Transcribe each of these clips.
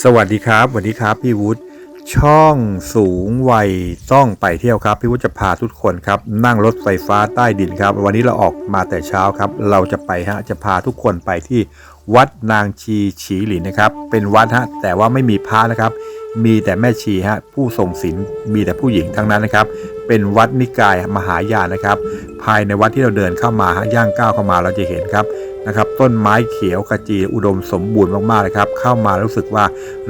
สวัสดีครับสวัสดีครับพี่วุฒิช่องสูงวัยต้องไปเที่ยวครับ พี่วุฒิจะพาทุกคนครับ นั่งรถไฟฟ้าใต้ดินครับ วันนี้เราออกมาแต่เช้าครับ เราจะไปฮะจะพาทุกคนไปที่วัดนางชีฉีหลินนะครับ เป็นวัดฮะแต่ว่าไม่มีพระนะครับ มีแต่แม่ชีฮะผู้ทรงศีลมีแต่ผู้หญิงทั้งนั้นนะครับ เป็นวัดนิกายมหายานนะครับ ภายในวัดที่เราเดินเข้ามาฮะย่างก้าวเข้ามาเราจะเห็นครับนะครับ ต้นไม้เขียวขจีอุดมสมบูรณ์มากๆเลยครับ เข้ามารู้สึกว่า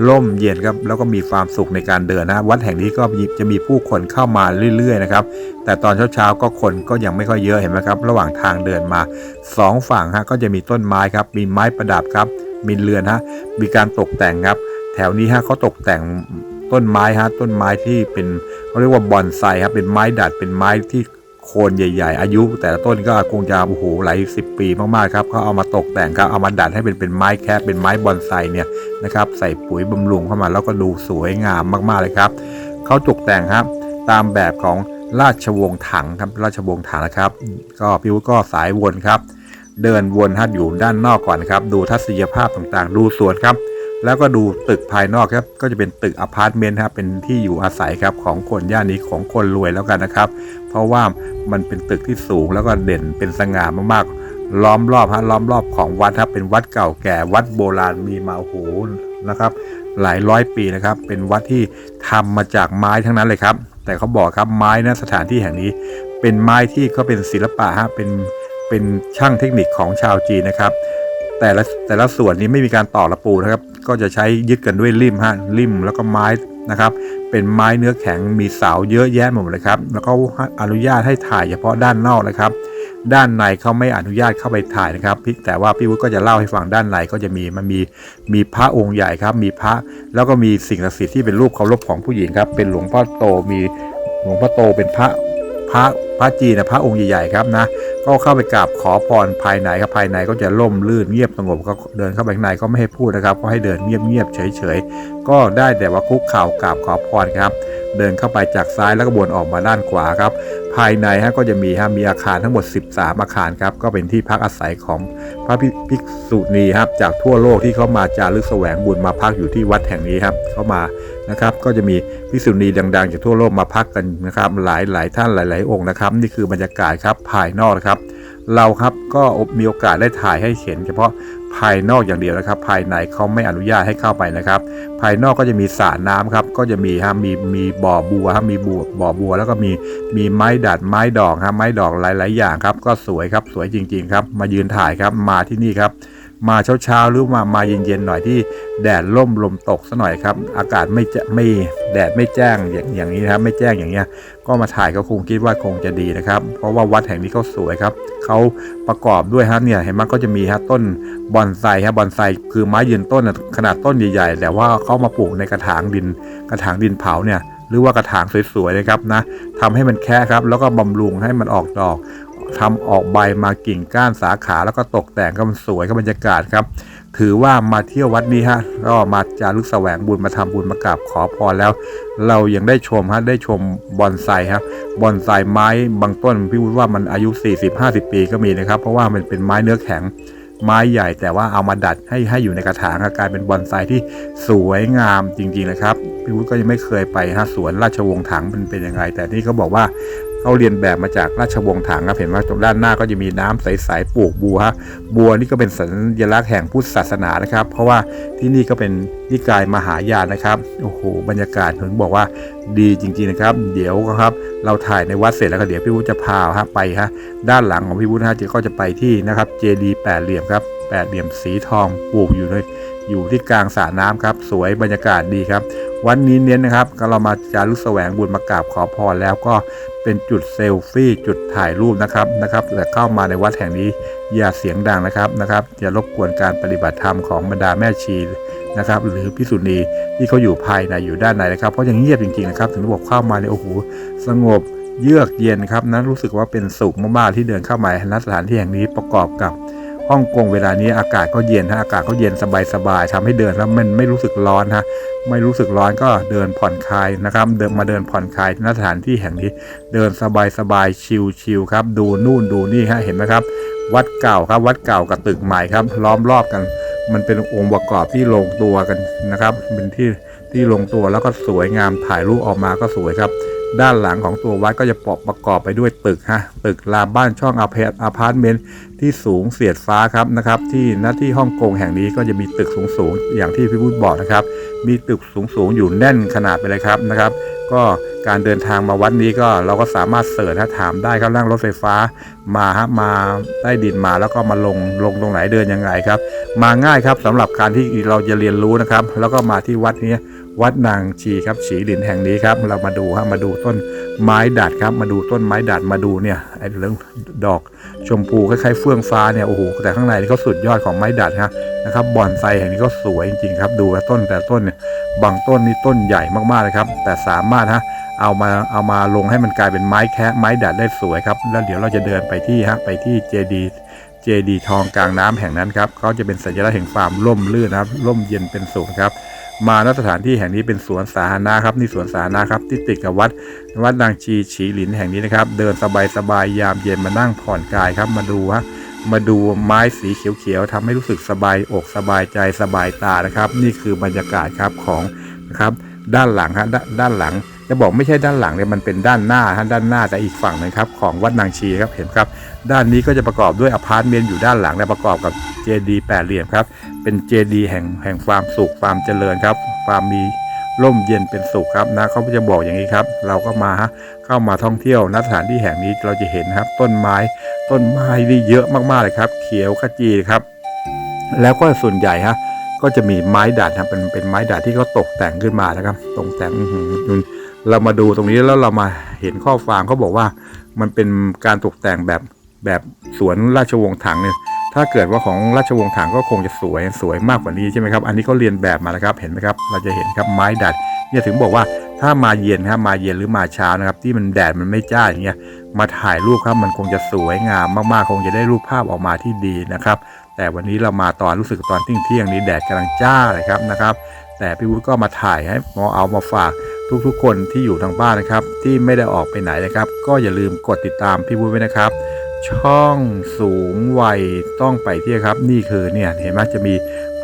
ร่มเย็นครับ แล้วก็มีความสุขในการเดินนะวัดแห่งนี้ก็จะมีผู้คนเข้ามาเรื่อยๆนะครับ แต่ตอนเช้าๆก็คนก็ยังไม่ค่อยเยอะเห็นไหมครับ ระหว่างทางเดินมาสองฝั่งฮะก็จะมีต้นไม้ครับ มีไม้ประดับครับ มีเรือนฮะ มีการตกแต่งครับ แถวนี้ฮะเขาตกแต่งต้นไม้ฮะต้นไม้ที่เป็นเขาเรียกว่าบอนไซครับเป็นไม้ดัดเป็นไม้ที่โคนใหญ่ ๆ อายุ แต่ละต้นก็คงจะโอ้โหหลายสิบปีมากๆครับเขาเอามาตกแต่งครับเอามาดัดให้เป็นเป็นไม้แค่เป็นไม้บอนไซเนี่ยนะครับใส่ปุ๋ยบำรุงเข้ามาแล้วก็ดูสวยงามมากๆเลยครับเขาตกแต่งครับตามแบบของราชวงศ์ถังครับราชวงศ์ถังนะครับ ก็พี่วุฒิก็สายวนครับ เดินวนฮัดอยู่ด้านนอกก่อนครับ ดูทัศนียภาพต่างๆ ดูสวนครับ แล้วก็ดูตึกภายนอกครับ ก็จะเป็นตึกอพาร์ตเมนต์ครับเป็นที่อยู่อาศัยครับของคนย่านนี้ของคนรวยแล้วกันนะครับ เพราะว่ามันเป็นตึกที่สูงแล้วก็เด่นเป็นสง่ามากๆ ล้อมรอบฮะล้อมรอบของวัดครับเป็นวัดเก่าแก่วัดโบราณมีมาโหนะครับ หลายร้อยปีนะครับ เป็นวัดที่ทำมาจากไม้ทั้งนั้นเลยครับ แต่เขาบอกครับไม้นะสถานที่แห่งนี้ เป็นไม้ที่ก็เป็นศิลปะฮะเป็นเป็นช่างเทคนิคของชาวจีนนะครับ แต่ละแต่ละส่วนนี้ไม่มีการต่อระปูนะครับ ก็จะใช้ยึดกันด้วยริมฮะริมแล้วก็ไม้นะครับ เป็นไม้เนื้อแข็งมีเสาเยอะแยะหมดเลยครับ แล้วก็อนุญาตให้ถ่ายเฉพาะด้านนอกนะครับ ด้านในเขาไม่อนุญาตเข้าไปถ่ายนะครับพี่แต่ว่าพี่วุฒิก็จะเล่าให้ฟังด้านในก็จะมีมันมีมีพระองค์ใหญ่ครับ มีพระแล้วก็มีสิ่งศักดิ์สิทธิ์ที่เป็นรูปเคารพของผู้หญิงครับ เป็นหลวงพ่อโตมีหลวงพ่อโตเป็นพระ พระพระจีนนะพระองค์ใหญ่ๆครับนะก็เข้าไปกราบขอพรภายในครับภายในก็จะล่มลื่นเงียบสงบก็เดินเข้าไปข้างในก็ไม่ให้พูดนะครับ ก็ให้เดินเงียบๆเฉยๆก็ได้แต่ว่าคุกเข่ากราบขอพรครับ เดินเข้าไปจากซ้ายแล้วก็วนออกมาด้านขวาครับภายในฮะก็จะมีฮะมีอาคารทั้งหมด 13 อาคารครับก็เป็นที่พักอาศัยของพระภิกษุณีครับจากทั่วโลกที่เขามาจารึกแสวงบุญมาพักอยู่ที่วัดแห่งนี้ครับเข้ามานะครับก็จะมีภิกษุณีดัง ๆ จากทั่วโลกมาพักกันนะครับหลายหลายท่านหลาย ๆ องค์นะครับ นี่คือบรรยากาศครับภายนอกนะครับเราครับก็มีโอกาสได้ถ่ายให้เห็นเฉพาะ ภายนอกอย่างเดียวนะครับ ภายในเขาไม่อนุญาตให้เข้าไปนะครับ ภายนอกก็จะมีสระน้ำครับ ก็จะมีฮะมีมีบ่อบัวครับมีบัวบ่อบัว แล้วก็มีมีไม้ดัดไม้ดอกครับไม้ดอกหลาย ๆ อย่างครับ ก็สวยครับสวยจริง ๆ ครับ มายืนถ่ายครับมาที่นี่ครับมาเช้าๆหรือมามาเย็นๆหน่อยที่แดดล่มลมตกซะหน่อยครับ อากาศไม่จะไม่แดดไม่แจ้งอย่างอย่างนี้นะครับไม่แจ้งอย่างเงี้ย ก็มาถ่ายก็คงคิดว่าคงจะดีนะครับ เพราะว่าวัดแห่งนี้เขาสวยครับเขาประกอบด้วยฮะเนี่ยเห็นไหมก็จะมีฮะต้นบอนไซฮะบอนไซคือไม้ยืนต้นนะขนาดต้นใหญ่ๆแต่ว่าเขามาปลูกในกระถางดิน กระถางดินเผาเนี่ยหรือว่ากระถางสวยๆนะครับนะทำให้มันแค่ครับ แล้วก็บำรุงให้มันออกดอกทำออกใบมากิ่งก้านสาขาแล้วก็ตกแต่งก็มันสวยก็บรรยากาศครับ ถือว่ามาเที่ยววัดนี้ฮะก็มาจารึกแสวงบุญมาทำบุญมากราบขอพรแล้ว เรายังได้ชมฮะได้ชมบอนไซครับบอนไซไม้บางต้นพี่วุฒิว่ามันอายุ 40-50 ปีก็มีนะครับ เพราะว่ามันเป็นไม้เนื้อแข็งไม้ใหญ่แต่ว่าเอามาดัดให้ให้อยู่ในกระถางครับกลายเป็นบอนไซที่สวยงามจริงๆนะครับพี่วุฒิก็ยังไม่เคยไปฮะสวนราชวงศ์ถังมันเป็นยังไง แต่นี่เขาบอกว่า เขาเรียนแบบมาจากราชวงศ์ถังครับเห็นว่าตรงด้านหน้าก็จะมีน้ำใสๆปลูกบัวฮะบัวนี่ก็เป็นสัญลักษณ์แห่งพุทธศาสนานะครับ เพราะว่าที่นี่ก็เป็นนิกายมหายานนะครับโอ้โหบรรยากาศถึงบอกว่าดีจริงๆนะครับ เดี๋ยวครับเราถ่ายในวัดเสร็จแล้วก็เดี๋ยวพี่วุฒิจะพาฮะไปฮะด้านหลังของพี่วุฒิฮะจะก็จะไปที่นะครับเจดีแปดเหลี่ยมครับแปดเหลี่ยมสีทองปลูกอยู่เลย อยู่ที่กลางสระน้ำครับ สวยบรรยากาศดีครับ วันนี้เน้นนะครับก็เรามาจารึกแสวงบุญมากราบขอพรแล้วก็เป็นจุดเซลฟี่จุดถ่ายรูปนะครับนะครับแต่เข้ามาในวัดแห่งนี้อย่าเสียงดังนะครับนะครับอย่ารบกวนการปฏิบัติธรรมของบรรดาแม่ชีนะครับ หรือพิสุณีที่เขาอยู่ภายในอยู่ด้านในนะครับเพราะยังเงียบจริงๆนะครับ ถึงบอกเข้ามาในยโอ้โหสงบเยือกเย็นครับนั้นรู้สึกว่าเป็นสุขมากๆที่เดินเข้ามาณสถานที่แห่งนี้ประกอบกับ ฮ่องกงเวลานี้อากาศก็เย็นฮะอากาศก็เย็นสบายๆทำให้เดินแล้วมันไม่รู้สึกร้อนฮะไม่รู้สึกร้อนก็เดินผ่อนคลายนะครับ เดินมาเดินผ่อนคลายณสถานที่แห่งนี้ เดินสบายๆชิลๆครับดูนู่นดูนี่ฮะเห็นไหมครับ วัดเก่าครับวัดเก่ากับตึกใหม่ครับ ล้อมรอบกัน มันเป็นองค์ประกอบที่ลงตัวกันนะครับ เป็นที่ที่ลงตัวแล้วก็สวยงามถ่ายรูปออกมาก็สวยครับ ด้านหลังของตัววัดก็จะประกอบไปด้วยตึกฮะตึกรามบ้านช่องอาพอาพาร์ตเมนต์ที่สูงเสียดฟ้าครับนะครับ ที่หน้าที่ฮ่องกงแห่งนี้ก็จะมีตึกสูงๆอย่างที่พี่พูดบอกนะครับ มีตึกสูงๆอยู่แน่นขนาดไปเลยครับนะครับ ก็การเดินทางมาวัดนี้ก็เราก็สามารถเสิร์ชฮะถามได้ครับนั่งรถไฟฟ้ามาฮะมาใต้ดินมาแล้วก็มาลงลงตรงไหนเดินยังไงครับ มาง่ายครับสำหรับการที่เราจะเรียนรู้นะครับ แล้วก็มาที่วัดนี้ วัดนางชีครับฉีหลินแห่งนี้ครับ เรามาดูฮะมาดูต้นไม้ดัดครับ มาดูต้นไม้ดัดมาดูเนี่ยไอ้เรื่องดอกชมพูคล้ายๆเฟื่องฟ้าเนี่ยโอ้โหแต่ข้างในนี่เขาสุดยอดของไม้ดัดฮะนะครับบอนไซแห่งนี้ก็สวยจริงๆครับ ดูต้นแต่ต้นเนี่ยบางต้นนี่ต้นใหญ่มากๆเลยครับ แต่สามารถฮะเอามาเอามาลงให้มันกลายเป็นไม้แคะไม้ดัดได้สวยครับ แล้วเดี๋ยวเราจะเดินไปที่ฮะไปที่เจดีเจดีทองกลางน้ำแห่งนั้นครับเขาจะเป็นสัญลักษณ์แห่งความร่มรื่นนะครับร่มเย็นเป็นสุขครับ มาณสถานที่แห่งนี้เป็นสวนสาธารณะครับนี่สวนสาธารณะครับที่ติดกับวัดวัดนางชีฉีหลินแห่งนี้นะครับ เดินสบายสบายๆยามเย็นมานั่งผ่อนกายครับมาดูฮะมาดูไม้สีเขียวๆทำให้รู้สึกสบายอกสบายใจสบายตานะครับ นี่คือบรรยากาศครับของนะครับด้านหลังฮะด้านด้านหลัง จะบอกไม่ใช่ด้านหลังเนี่ยมันเป็นด้านหน้าฮะด้านหน้าแต่อีกฝั่งหนึงครับของวัดนางชีครับเห็นครับ ด้านนี้ก็จะประกอบด้วยอพาร์ตเมนต์อยู่ด้านหลังและประกอบกับเจดีแปดเหลี่ยมครับ เป็นเจดีแห่งแห่งความสุขความเจริญครับ ความมีร่มเย็นเป็นสุขครับนะเขาจะบอกอย่างนี้ครับ เราก็มาเข้ามาท่องเที่ยวณสถานที่แห่งนี้เราจะเห็นครับ ต้นไม้ต้นไม้นี่เยอะมากๆเลยครับ เขียวขจีครับ แล้วก็ส่วนใหญ่ฮะก็จะมีไม้ดัดนะเป็นเป็นไม้ดัดที่เขาตกแต่งขึ้นมานะครับตกแต่งอื้อหือ เรามาดูตรงนี้แล้วเรามาเห็นข้อความเขาบอกว่ามันเป็นการตกแต่งแบบแบบสวนราชวงศ์ถังเนี่ยถ้าเกิดว่าของราชวงศ์ถังก็คงจะสวยสวยมากกว่านี้ใช่ไหมครับ อันนี้เขาเรียนแบบมาแล้วครับ เห็นไหมครับ เราจะเห็นครับไม้ดัด เนี่ยถึงบอกว่าถ้ามาเย็นครับมาเย็นหรือมาเช้านะครับ ที่มันแดดมันไม่จ้าอย่างเงี้ย มาถ่ายรูปครับมันคงจะสวยงามมากๆ คงจะได้รูปภาพออกมาที่ดีนะครับ แต่วันนี้เรามาตอนรู้สึกตอนเที่ยงเที่ยงนี้แดดกำลังจ้าเลยครับนะครับ แต่พี่วุฒิก็มาถ่ายให้หมอเอามาฝาก ทุกๆ คนที่อยู่ทางบ้านนะครับ ที่ไม่ได้ออกไปไหนนะครับ ก็อย่าลืมกดติดตามพี่วุฒิไว้นะครับ ช่องสูงวัยต้องไปเที่ยวครับ นี่คือเนี่ยเห็นไหมจะมี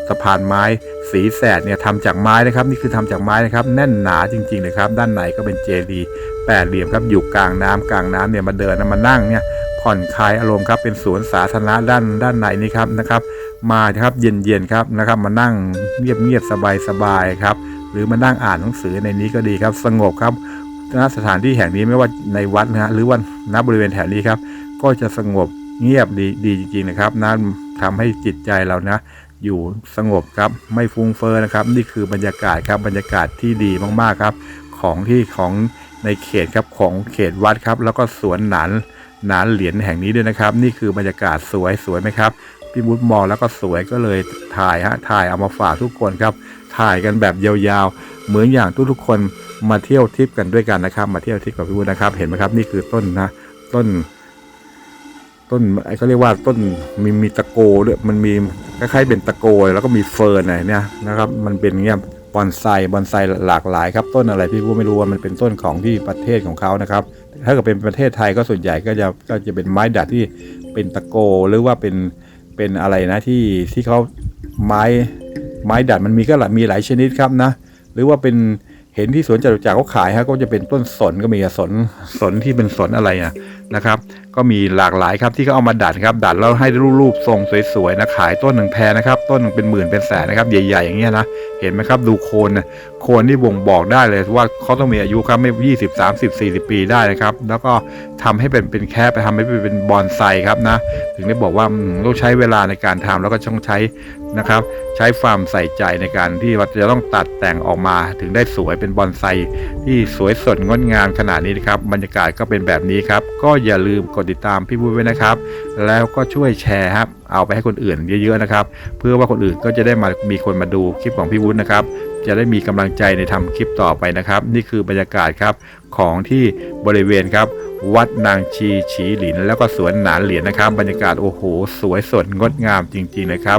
สะพานไม้สีแสดเนี่ยทำจากไม้นะครับ นี่คือทำจากไม้นะครับ แน่นหนาจริงๆเลยครับ ด้านในก็เป็นเจดีย์แปดเหลี่ยมครับอยู่กลางน้ำกลางน้ำเนี่ยมาเดินมานั่งเนี่ยผ่อนคลายอารมณ์ครับเป็นสวนสาธารณะด้านด้านในนี่ครับนะครับ มาครับเย็นๆครับนะครับ มานั่งเงียบๆสบายๆครับ หรือมานั่งอ่านหนังสือในนี้ก็ดีครับ สงบครับณสถานที่แห่งนี้ไม่ว่าในวัดนะฮะหรือว่าณบริเวณแถวนี้ครับ ก็จะสงบเงียบดีดีจริงๆนะครับนั่นทำให้จิตใจเรานะ อยู่สงบครับไม่ฟุ้งเฟ้อนะครับ นี่คือบรรยากาศครับบรรยากาศที่ดีมากๆครับ ของที่ของในเขตครับของเขตวัดครับ แล้วก็สวนหนานหนานเหรียญแห่งนี้ด้วยนะครับ นี่คือบรรยากาศสวยสวยไหมครับ พี่บุญมองแล้วก็สวยก็เลยถ่ายฮะถ่ายเอามาฝากทุกคนครับ ถ่ายกันแบบยาวๆ เหมือนอย่างทุกๆคนมาเที่ยวทริปกันด้วยกันนะครับ มาเที่ยวทริปกับพี่บุญนะครับ เห็นไหมครับนี่คือต้นนะต้น ต้นไอ้เขาเรียกว่าต้นมีมีตะโกด้วยมันมีคล้ายๆเป็นตะโกแล้วก็มีเฟิร์นอะไรเนี่ยนะครับมันเป็นเงี้ยบอนไซบอนไซหลากหลายครับต้นอะไรพี่ก็ไม่รู้ว่ามันเป็นต้นของที่ประเทศของเขานะครับ ถ้าเกิดเป็นประเทศไทยก็ส่วนใหญ่ก็จะก็จะเป็นไม้ดัดที่เป็นตะโกหรือว่าเป็น เป็นอะไรนะที่ที่เขาไม้ไม้ดัดมันมีก็หลายมีหลายชนิดครับนะ หรือว่าเป็นเห็นที่สวนจตุจักรเขาขายฮะก็จะเป็นต้นสนก็มีสนสนที่เป็นสนอะไรอะ นะครับ ก็มีหลากหลายครับที่เขาเอามาดัดครับ ดัดแล้วให้รูปทรงสวยๆนะขายต้นหนึ่งแพงนะครับ ต้นหนึ่งเป็นหมื่นเป็นแสนนะครับ ใหญ่ๆอย่างเงี้ยนะเห็นไหมครับดูโคนนะโคนนี่บ่งบอกได้เลยว่าเขาต้องมีอายุครับไม่ยี่สิบสามสิบสี่สิบปีได้นะครับ แล้วก็ทำให้เป็นเป็นแค่ไปทำให้เป็นบอนไซครับนะ ถึงได้บอกว่าต้องใช้เวลาในการทำแล้วก็ต้องใช้นะครับ ใช้ความใส่ใจในการที่ว่าจะต้องตัดแต่งออกมาถึงได้สวยเป็นบอนไซที่สวยสดงดงามขนาดนี้นะครับบรรยากาศก็เป็นแบบนี้ครับก็อย่าลืมกดติดตามพี่บุ้ยไว้นะครับ แล้วก็ช่วยแชร์ครับ เอาไปให้คนอื่นเยอะๆนะครับ เพื่อว่าคนอื่นก็จะได้มามีคนมาดูคลิปของพี่วุฒินะครับ จะได้มีกำลังใจในทำคลิปต่อไปนะครับ นี่คือบรรยากาศครับของที่บริเวณครับวัดนางชีฉีหลิน แล้วก็สวนหนานเหรียญนะครับ บรรยากาศโอ้โห สวยสดงดงามจริงๆนะครับ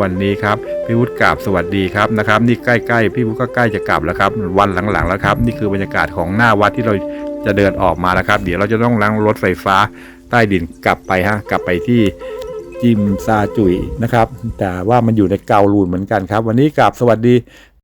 วันนี้ครับพี่วุฒิกราบสวัสดีครับนะครับ นี่ใกล้ๆพี่วุฒิก็ใกล้จะกลับแล้วครับ วันหลังๆแล้วครับ นี่คือบรรยากาศของหน้าวัดที่เรา จะเดินออกมาแล้วครับ เดี๋ยวเราจะต้องล้างรถไฟฟ้าใต้ดินกลับไปฮะกลับไปที่จิมซาจุยนะครับ แต่ว่ามันอยู่ในเกาลูนเหมือนกันครับ วันนี้กลับสวัสดี